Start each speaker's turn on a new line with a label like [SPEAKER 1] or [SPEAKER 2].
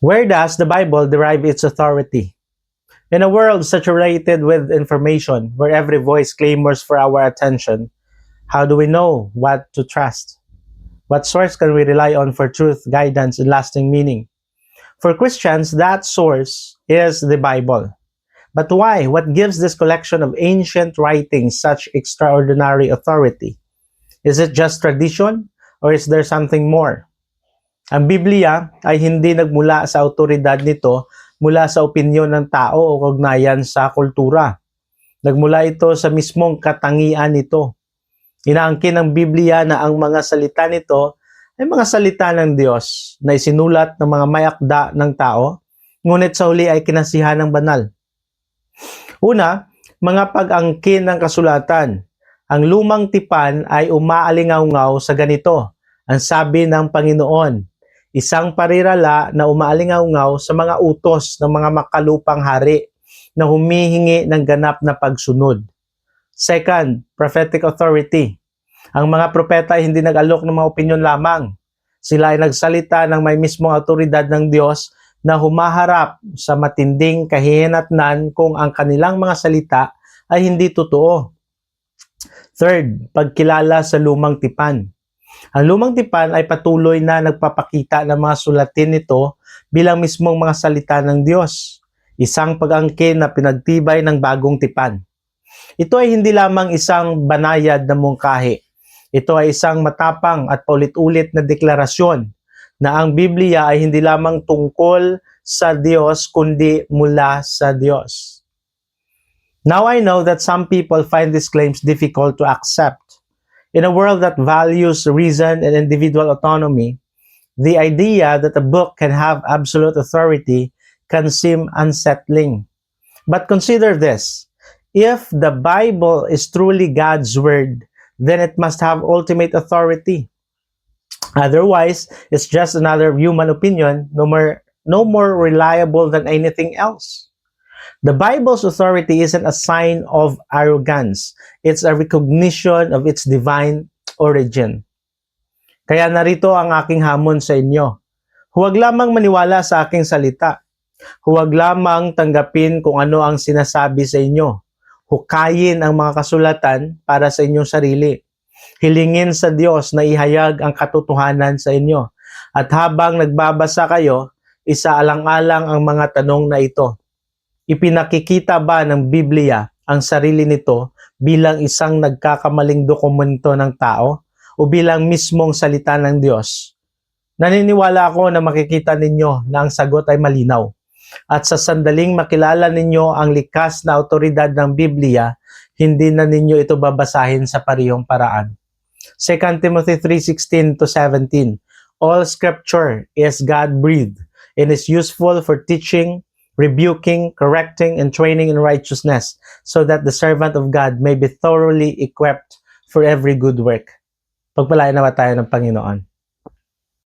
[SPEAKER 1] Where does the Bible derive its authority? In a world saturated with information, where every voice clamors for our attention, how do we know what to trust? What source can we rely on for truth, guidance, and lasting meaning? For Christians, that source is the Bible. But why? What gives this collection of ancient writings such extraordinary authority? Is it just tradition or is there something more? Ang Biblia ay hindi nagmula sa autoridad nito mula sa opinyon ng tao o kognayan sa kultura. Nagmula ito sa mismong katangian nito. Inaangkin ng Biblia na ang mga salita nito ay mga salita ng Diyos na isinulat ng mga mayakda ng tao, ngunit sa huli ay kinasihan ng banal. Una, mga pag-angkin ng kasulatan. Ang lumang tipan ay umaalingaw sa ganito. Ang sabi ng Panginoon, isang parirala na umaalingaw sa mga utos ng mga makalupang hari na humihingi ng ganap na pagsunod. Second, prophetic authority. Ang mga propeta ay hindi nag-alok ng mga opinyon lamang. Sila ay nagsalita ng may mismong autoridad ng Diyos na humaharap sa matinding kahihinatnan kung ang kanilang mga salita ay hindi totoo. Third, pagkilala sa lumang tipan. Ang lumang tipan ay patuloy na nagpapakita ng mga sulatin nito bilang mismong mga salita ng Diyos. Isang pag-angkin na pinagtibay ng bagong tipan. Ito ay hindi lamang isang banayad na mungkahi. Ito ay isang matapang at paulit-ulit na deklarasyon na ang Biblia ay hindi lamang tungkol sa Diyos kundi mula sa Diyos. Now I know that some people find these claims difficult to accept. In a world that values reason and individual autonomy, the idea that a book can have absolute authority can seem unsettling. But consider this if the Bible is truly God's word, then it must have ultimate authority. Otherwise, it's just another human opinion, no more, no more reliable than anything else. The Bible's authority isn't a sign of arrogance. It's a recognition of its divine origin. Kaya narito ang aking hamon sa inyo. Huwag lamang maniwala sa aking salita. Huwag lamang tanggapin kung ano ang sinasabi sa inyo. Hukayin ang mga kasulatan para sa inyong sarili. Hilingin sa Diyos na ihayag ang katotohanan sa inyo. At habang nagbabasa kayo, isaalang-alang ang mga tanong na ito. Ipinakikita ba ng Biblia ang sarili nito bilang isang nagkakamaling dokumento ng tao o bilang mismong salita ng Diyos? Naniniwala ako na makikita ninyo na ang sagot ay malinaw. At sa sandaling makilala ninyo ang likas na autoridad ng Biblia, hindi na ninyo ito babasahin sa parihong paraan. 2 Timothy 3:16 to 17 All scripture is God-breathed and is useful for teaching, rebuking, correcting, and training in righteousness, so that the servant of God may be thoroughly equipped for every good work. Pagpalain naman tayo ng Panginoon.